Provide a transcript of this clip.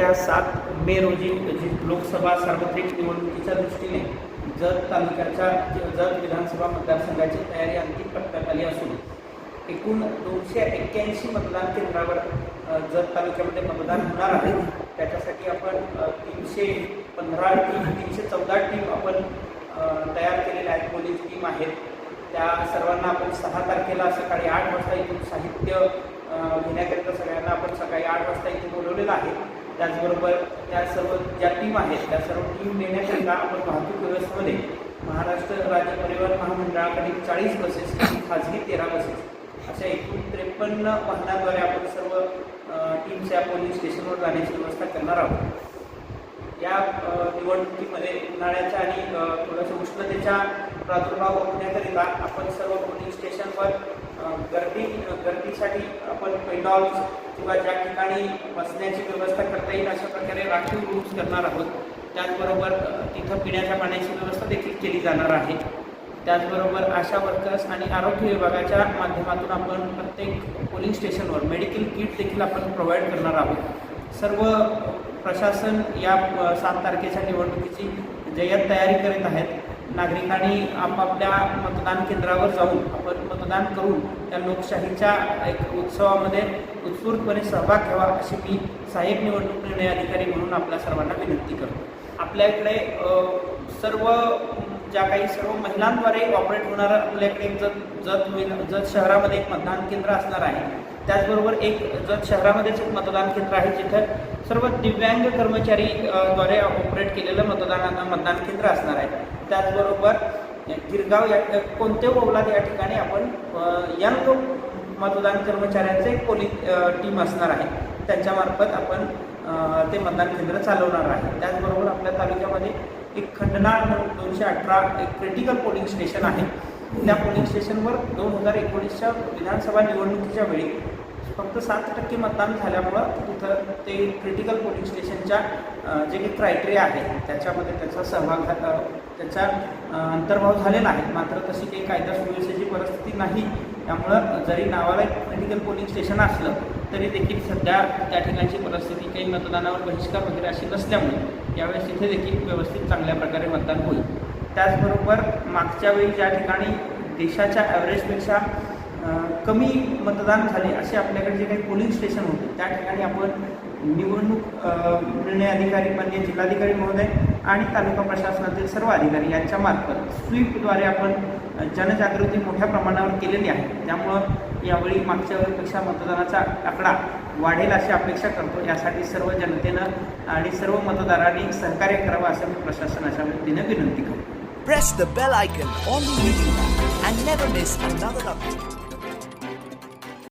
येत्या सात मे रोजी जी लोकसभा सार्वत्रिक निवडणुकीच्या दृष्टीने जत तालुक्याच्या जत विधानसभा मतदारसंघाची तयारी अंतिम टप्प्यात आली असून एकूण दोनशे एक्क्याऐंशी मतदान केंद्रावर जत तालुक्यामध्ये मतदान होणार आहे. त्याच्यासाठी आपण तीनशे पंधरा टीम तीनशे चौदा टीम आपण तयार केलेल्या आहेत. पोलीस टीम आहेत त्या सर्वांना आपण सहा तारखेला सकाळी आठ वाजता इथून साहित्य घेण्याकरिता सगळ्यांना आपण सकाळी आठ वाजता इथे बोलवलेलं आहे. त्याचबरोबर त्या सर्व ज्या टीम आहेत त्या सर्व टीम नेण्याकरिता आपण वाहतूक व्यवस्थेमध्ये महाराष्ट्र राज्य परिवहन महामंडळाकडील चाळीस बसेस खाजगी तेरा बसेस अशा एकूण त्रेपन्न वाहनाद्वारे आपण सर्व टीमच्या पोलीस स्टेशनवर जाण्याची व्यवस्था करणार आहोत. या निवडणुकीमध्ये उन्हाळ्याच्या आणि थोडंसं उष्णतेचा प्रादुर्भाव रोखण्याकरिता आपण सर्व पोलिंग स्टेशनवर गर्दी गर्दीसाठी आपण पेंडॉल्स किंवा ज्या ठिकाणी बसण्याची व्यवस्था करता येईल अशा प्रकारे राखीव रूम्स करणार आहोत. त्याचबरोबर तिथं पिण्याच्या पाण्याची व्यवस्था देखील केली जाणार आहे. त्याचबरोबर आशा वर्कर्स आणि आरोग्य विभागाच्या माध्यमातून आपण प्रत्येक पोलिंग स्टेशनवर मेडिकल किट देखील आपण प्रोव्हाइड करणार आहोत. सर्व प्रशासन या सात तारखेच्या निवडणुकीची जय्यत तयारी करीत आहेत. नागरिकांनी आपापल्या मतदान केंद्रावर जाऊन आपण मतदान करून त्या लोकशाहीच्या एक उत्सवामध्ये उत्स्फूर्तपणे सहभाग घ्यावा अशी मी सहाय्यक निवडणूक निर्णय अधिकारी म्हणून आपल्या सर्वांना विनंती करतो. आपल्या इकडे सर्व ज्या काही सर्व महिलांद्वारे ऑपरेट होणारं आपल्याकडे एक जत जत होईल जत शहरामध्ये एक मतदान केंद्र असणार आहे. त्याचबरोबर एक जत शहरामध्येच एक मतदान केंद्र आहे जिथं सर्व दिव्यांग कर्मचारी द्वारे ऑपरेट केलेलं मतदान मतदान केंद्र असणार आहे. त्याचबरोबर गिरगाव या कोणते ओवलाद या ठिकाणी आपण यंग मतदान कर्मचाऱ्यांचे पोलीस पोलिंग टीम असणार आहे. त्यांच्यामार्फत आपण ते मतदान केंद्र चालवणार आहे. त्याचबरोबर आपल्या तालुक्यामध्ये एक खंडना दोनशे अठरा एक क्रिटिकल पोलिंग स्टेशन आहे. त्या पोलिंग स्टेशनवर दोन हजार एकोणीसच्या विधानसभा निवडणुकीच्या वेळी फक्त सात टक्के मतदान झाल्यामुळं तिथं ते क्रिटिकल पोलिंग स्टेशनच्या जे काही क्रायटेरिया आहे त्याच्यामध्ये त्याचा सहभाग त्याचा अंतर्भाव झालेला आहे. मात्र तशी काही कायदा सुव्यवस्थेची परिस्थिती नाही. त्यामुळं जरी नावाला एक क्रिटिकल पोलिंग स्टेशन असलं तरी देखील सध्या त्या ठिकाणची परिस्थिती काही मतदानावर बहिष्कार वगैरे अशी नसल्यामुळे यावेळेस तिथे देखील व्यवस्थित चांगल्या प्रकारे मतदान होईल. त्याचबरोबर मागच्या वेळी ज्या ठिकाणी देशाच्या ॲव्हरेजपेक्षा कमी मतदान झाले असे आपल्याकडे जे काही पोलिंग स्टेशन होते त्या ठिकाणी आपण निवडणूक निर्णय अधिकारी मान्य जिल्हाधिकारी महोदय आणि तालुका प्रशासनातील सर्व अधिकारी यांच्यामार्फत स्वीपद्वारे आपण जनजागृती मोठ्या प्रमाणावर केलेली आहे. त्यामुळं यावेळी मागच्या वेळेपेक्षा मतदानाचा आकडा वाढेल अशी अपेक्षा करतो. यासाठी सर्व जनतेनं आणि सर्व मतदारांनी सहकार्य करावं असं मी प्रशासनाच्या वतीनं विनंती करतो. Press the bell icon on the YouTube and never miss another update.